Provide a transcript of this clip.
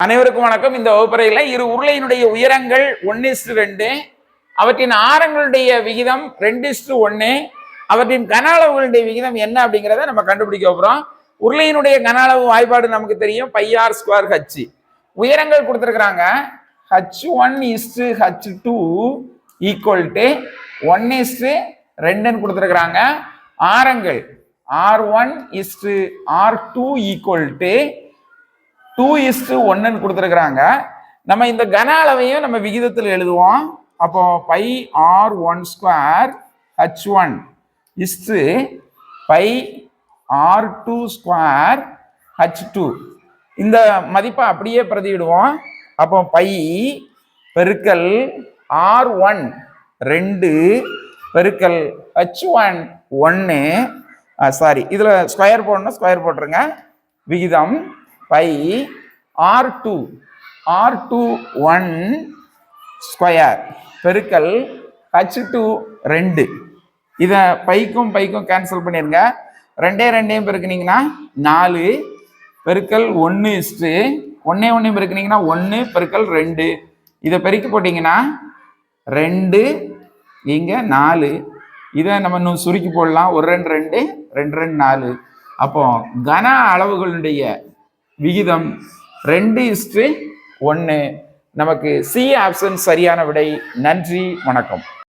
அனைவருக்கும் வணக்கம். இந்த வகுப்பறையில் இரு உருளையினுடைய உயரங்கள் ஒன்று இஸ்டு ரெண்டு அவற்றின் ஆரங்களுடைய விகிதம் ரெண்டு இஸ்டு ஒன்று அவற்றின் கன அளவுகளுடைய விகிதம் என்ன அப்படிங்கிறத நம்ம கண்டுபிடிக்க போகிறோம் உருளையினுடைய கன அளவு வாய்ப்பாடு நமக்கு தெரியும். பையார் ஸ்கொயர் ஹச் உயரங்கள் கொடுத்துருக்குறாங்க. H one is to H two equal to one is to ரெண்டுன்னு கொடுத்துருக்குறாங்க. ஆரங்கள் R one is to R two equal to two is to ஒன்னுன்னு கொடுத்துருக்குறாங்க. நம்ம இந்த கன அளவையும் நம்ம விகிதத்தில் எழுதுவோம். அப்போ pi R one square H one is to pi R two square H two இந்த மதிப்பை அப்படியே பிரதியிடுவோம். அப்போ பை பெருக்கல் ஆர் ஒன் ரெண்டு பெருக்கல் ஹச் ஒன் ஒன்று சாரி இதில் ஸ்கொயர் போடணும் ஸ்கொயர் போட்டுருங்க. விகிதம் pi R two R two one square பெருக்கல் ஹச் டூ ரெண்டு. இதை பைக்கும் பைக்கும் கேன்சல் பண்ணிடுங்க ரெண்டே ரெண்டையும் பெருக்குனீங்கன்னா நாலு பெருக்கல் ஒன்று இஸ்ட்டு ஒன்றே ஒன்றையும் பெருக்குனீங்கன்னா ஒன்று பெருக்கல் ரெண்டு. இதை பெருக்கி போட்டிங்கன்னா ரெண்டு இங்கே நாலு. இதை நம்ம இன்னும் சுருக்கி போடலாம். ஒரு ரெண்டு ரெண்டு ரெண்டு ரெண்டு நாலு. அப்போ கன அளவுகளுடைய விகிதம் ரெண்டு இஸ்ட்ரி ஒன்று நமக்கு சி ஆப்ஷன் சரியான விடை. நன்றி. வணக்கம்.